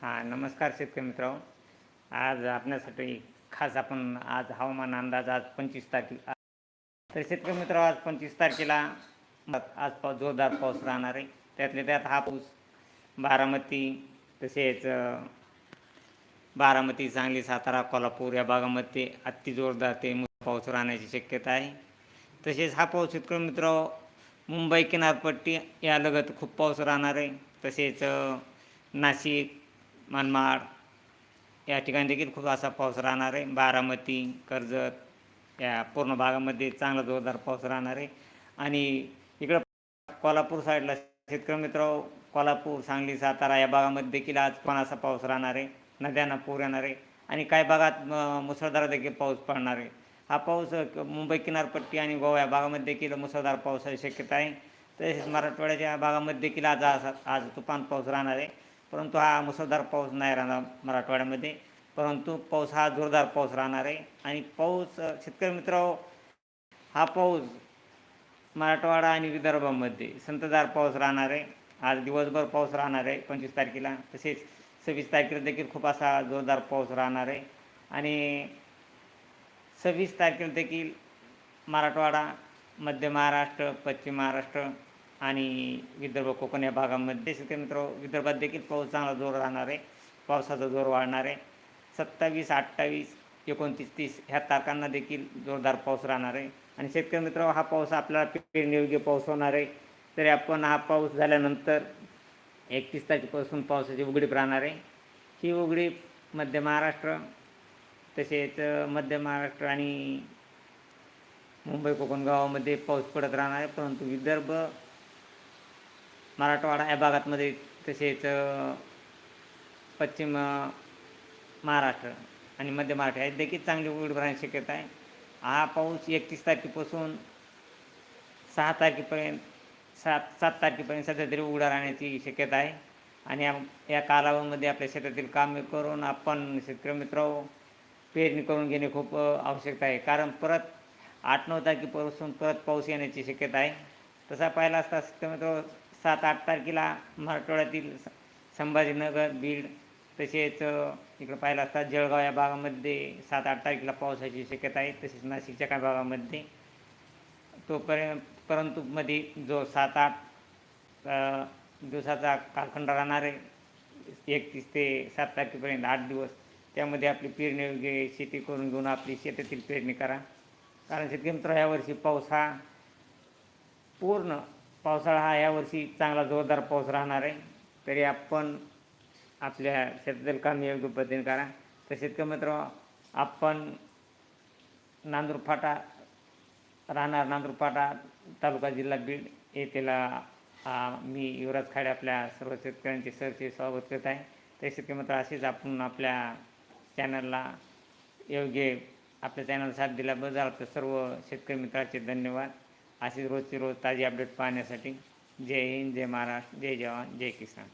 हां नमस्कार शेतकरी मित्र आज आपल्यासाठी खास आपण आज हवामान अंदाज आज पंचवीस तारखेला तर शेतकरी मित्र आज पंचवीस तारखेला आज पाऊस जोरदार पाऊस राहणार आहे. त्यातल्या त्यात हा पाऊस बारामती तसेच बारामती सांगली सातारा कोल्हापूर या भागामध्ये अति जोरदार ते पाऊस राहण्याची शक्यता आहे. तसेच हा पाऊस शेतकरी मित्र मुंबई किनारपट्टी यालगत खूप पाऊस राहणार आहे. तसेच नाशिक मनमाड. या ठिकाणी देखील खूप असा पाऊस राहणार आहे. बारामती कर्जत या पूर्ण भागामध्ये चांगला जोरदार पाऊस राहणार आहे. आणि इकडं कोल्हापूर साईडला शेतकरी मित्र कोल्हापूर सांगली सातारा या भागामध्ये देखील आज पण असा पाऊस राहणार आहे. नद्यांना पूर येणार आहे. आणि काही भागात मुसळधार देखील पाऊस पडणार आहे. हा पाऊस मुंबई किनारपट्टी आणि गोवा या भागामध्ये देखील मुसळधार पावसाची शक्यता आहे. तसेच मराठवाड्याच्या भागामध्ये देखील आज आज तुफान पाऊस राहणार आहे. परंतु हा मुसळधार पाऊस नाही राहणार मराठवाड्यामध्ये. परंतु पाऊस हा जोरदार पाऊस राहणार आहे. आणि पाऊस शेतकरी मित्र हा पाऊस मराठवाडा आणि विदर्भामध्ये संततधार पाऊस राहणार आहे. आज दिवसभर पाऊस राहणार आहे पंचवीस तारखेला. तसेच सव्वीस तारखेला देखील खूप असा जोरदार पाऊस राहणार आहे. आणि सव्वीस तारखेला देखील मराठवाडा मध्य महाराष्ट्र पश्चिम महाराष्ट्र आणि विदर्भ कोकण या भागामध्ये शेतकरी मित्र विदर्भात देखील पाऊस चांगला जोर राहणार आहे. पावसाचा जोर वाढणार आहे. सत्तावीस अठ्ठावीस एकोणतीस तीस ह्या तारखांना देखील जोरदार पाऊस राहणार आहे. आणि शेतकरी मित्र हा पाऊस आपल्याला पेरणीयोग्य पाऊस होणार आहे. तरी आपण हा पाऊस झाल्यानंतर एकतीस तारखेपासून पावसाची उघडीप राहणार आहे. ही उघडीप मध्य महाराष्ट्र तसेच मध्य महाराष्ट्र आणि मुंबई कोकण गावामध्ये पाऊस पडत राहणार आहे. परंतु विदर्भ मराठवाडा या भागातमध्ये तसेच पश्चिम महाराष्ट्र आणि मध्य महाराष्ट्र यात देखील चांगली उघड राहण्याची शक्यता आहे. हा पाऊस एकतीस तारखेपासून सहा तारखेपर्यंत सात सात तारखेपर्यंत सध्या तरी उघडा राहण्याची शक्यता आहे. आणि या या कालावधीमध्ये आपल्या शेतातील कामे करून आपण शेतकरी मित्र पेरणी करून घेणे खूप आवश्यकता आहे. कारण परत आठ नऊ तारखेपासून परत पाऊस येण्याची शक्यता आहे. तसा पाहिला असता शेतकरी मित्र सात आठ तारखेला मराठवाड्यातील संभाजीनगर बीड तसेच इकडं पाहिलं असता जळगाव या भागामध्ये सात आठ तारखेला पावसाची शक्यता आहे. तसेच नाशिकच्या काही भागामध्ये तोपर्यंत परंतु मध्ये जो सात आठ दिवसाचा कालखंड राहणार आहे एकतीस ते सात तारखेपर्यंत आठ दिवस त्यामध्ये आपली पेरणी वगैरे शेती करून घेऊन आपली शेतातील पेरणी करा. कारण शेतकरी मित्र यावर्षी पाऊस हा पूर्ण पावसाळा हा यावर्षी चांगला जोरदार पाऊस राहणार आहे. तरी आपण आपल्या शेतातील काम योग्य पद्धतीने करा. तर शेतकरी मित्र आपण नांदूर फाटा राहणार. नांदूर फाटा तालुका जिल्हा बीड येथील मी युवराज खाडे आपल्या सर्व शेतकऱ्यांचे सरचे स्वागत करत आहे. तर शेतकरी मित्र असेच आपण आपल्या चॅनलला योग्य आपल्या चॅनल साथ दिल्याबद्दल आपल्या सर्व शेतकरी मित्राचे धन्यवाद. असेच रोजचे रोज ताजी अपडेट पाहण्यासाठी जय हिंद जय महाराष्ट्र जय जवान जय किसान.